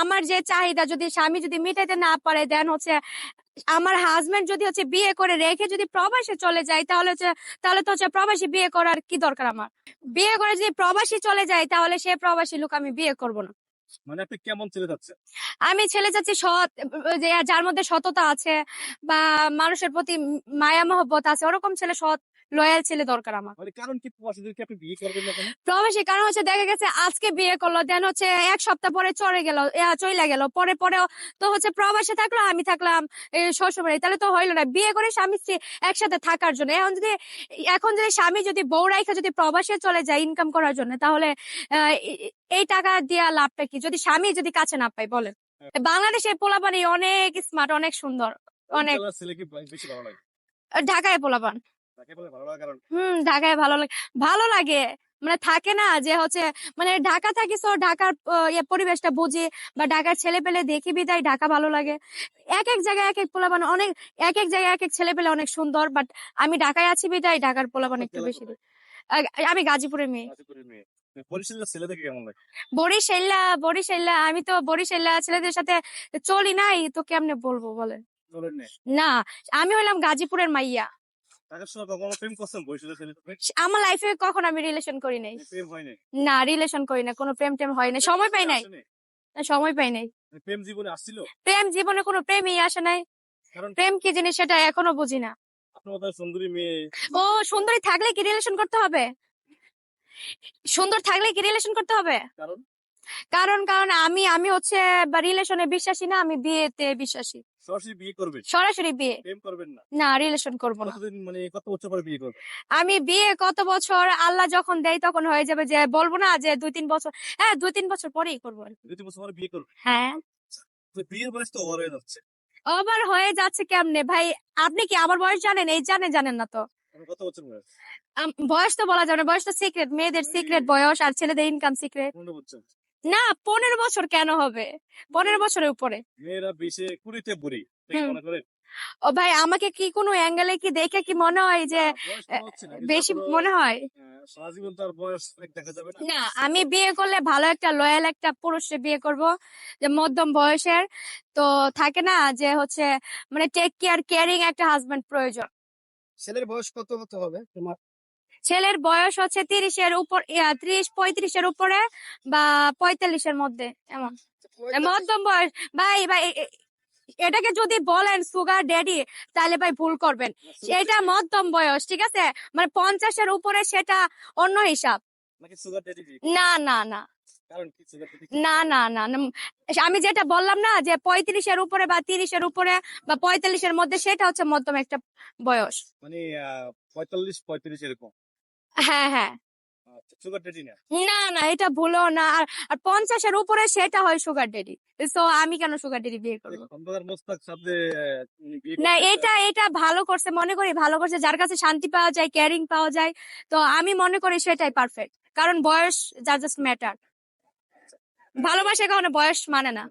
আমার যে চাহিদা যদি স্বামী যদি মিটাইতে না পারে দেন হচ্ছে আমার হাজবেন্ড যদি হচ্ছে বিয়ে করে রেখে যদি প্রবাসে চলে যায় তাহলে হচ্ছে তাহলে তো হচ্ছে প্রবাসী বিয়ে করার কি দরকার আমার? বিয়ে করে যদি প্রবাসী চলে যায় তাহলে সে প্রবাসী লোক আমি বিয়ে করব না। মানে আপনি কেমন ছেলে যাচ্ছে আমি ছেলে যাচ্ছি সৎ যে যার মধ্যে সততা আছে বা মানুষের প্রতি মায়া মহব্বত আছে ওরকম ছেলে সৎ লয়াল ছেলে দরকার আমার। কারণ কি প্রবাসীদেরকে আপনি বিয়ে করবেন না প্রবাসী কারণ হচ্ছে দেখা গেছে আজকে বিয়ে করল দেন হচ্ছে এক সপ্তাহ পরে চলে গেল চলে গেল। পরে পরে তো হচ্ছে প্রবাসে থাকল আমি থাকলাম শ্বশুর বাড়ি তাহলে তো হইল না। বিয়ে করে স্বামী স্ত্রী একসাথে থাকার জন্য। এখন যদি এখন যদি স্বামী যদি বউ রাইখা যদি প্রবাসে চলে যায় ইনকাম করার জন্য তাহলে এই টাকা দিয়া লাভটা কি? যদি স্বামী যদি কাছে না পায় বলেন। বাংলাদেশের পোলাপানি অনেক স্মার্ট অনেক সুন্দর অনেক ঢাকায় পোলাপান। হুম ঢাকায় ভালো লাগে। ভালো লাগে। মানে থাকে না যে হচ্ছে মানে ঢাকা থাকি তো ঢাকার ইয়ে পরিবেশটা বুঝি বা ঢাকার ছেলে পেলে দেখি বিদায় ঢাকা ভালো লাগে। এক এক জায়গায় এক এক পোলাপান অনেক এক এক জায়গায় এক এক ছেলে পেলে অনেক সুন্দর বাট আমি ঢাকায় আছি বিদায় ঢাকার পোলাপান একটু বেশি আমি গাজীপুরের মেয়ে। বরিশাল্লা বরিশাল্লা আমি তো বরিশাল্লা ছেলেদের সাথে চলি নাই তো কেমনে বলব বলেন? না না আমি হলাম গাজীপুরের মাইয়া। আমার লাইফে কখন আমি রিলেশন করি নাই? না রিলেশন করি না কোনো প্রেম টেম হয় না সময় পাই নাই। সময় পাই নাই। প্রেম জীবনে আসছিল? প্রেম জীবনে কোনো প্রেমই আসে নাই। প্রেম কি জিনিস সেটা এখনও বুঝি না। সুন্দরী মেয়ে। ও সুন্দরী থাকলে কি রিলেশন করতে হবে? সুন্দর থাকলে কি রিলেশন করতে হবে? কারণ কারণ কারণ আমি আমি হচ্ছে রিলেশনে বিশ্বাসী না আমি বিয়েতে বিশ্বাসী। সরাসরি বিয়ে করবেন? সরাসরি বিয়ে। প্রেম করবেন না? না রিলেশন করব না। মানে কত বছর পরে বিয়ে করবেন? আমি বিয়ে কত বছর আল্লাহ যখন দেয় তখন হয়ে যাবে যে বলব না যে দুই তিন বছর হ্যাঁ দুই তিন বছর পরেই করব। দুই তিন বছর পরে বিয়ে করবেন? হ্যাঁ। বিয়ের বয়স তো ওভার হয়ে যাচ্ছে। ওভার হয়ে যাচ্ছে কেমনে? ভাই আপনি কি আমার বয়স জানেন? এই জানেন জানেন না তো। কত বছর বয়স? বয়স তো বলা যাবে না বয়স তো সিক্রেট মেয়েদের সিক্রেট বয়স আর ছেলেদের ইনকাম সিক্রেট না পনেরো বছর কেন হবে? পনেরো বছরের উপরে। মেয়েরা বিশে কুড়িতে বুড়ি মনে করেন? ও ভাই আমাকে কি কোনো অ্যাঙ্গেলে কি দেখে কি মনে হয় যে বেশি মনে হয়? না। না আমি বিয়ে করলে ভালো একটা লয়াল একটা পুরুষে বিয়ে করব যে মধ্যম বয়সের। তো থাকে না যে হচ্ছে মানে টেক কেয়ার কেয়ারিং একটা হাজবেন্ড প্রয়োজন। ছেলের বয়স কত হতে হবে তোমার? ছেলের বয়স হচ্ছে তিরিশের উপর ত্রিশ পঁয়ত্রিশের উপরে বা পঁয়তাল্লিশের মধ্যে এমন। মধ্যম বয়স। ভাই ভাই এটাকে যদি বলেন সুগার ড্যাডি তাহলে ভাই ভুল করবেন। এটা মধ্যম বয়স ঠিক আছে? মানে পঞ্চাশের উপরে সেটা অন্য হিসাব। না না না। না না না। আমি যেটা বললাম না যে পঁয়ত্রিশের উপরে বা তিরিশের উপরে বা পঁয়তাল্লিশের মধ্যে সেটা হচ্ছে মধ্যম একটা বয়স। মানে পঁয়তাল্লিশ পঁয়ত্রিশ এরকম। হ্যাঁ হ্যাঁ। সুগার ড্যাডি না? না না এটা ভুলো না। আর আর পঞ্চাশের উপরে সেটা হয় সুগার ডেডি তো আমি কেন সুগার ডেডি বিয়ে করব? না এটা এটা ভালো করছে মনে করি ভালো করছে। যার কাছে শান্তি পাওয়া যায় কেয়ারিং পাওয়া যায় তো আমি মনে করি সেটাই পারফেক্ট কারণ বয়স যা জাস্ট ম্যাটার ভালোবাসা কখনো বয়স মানে না।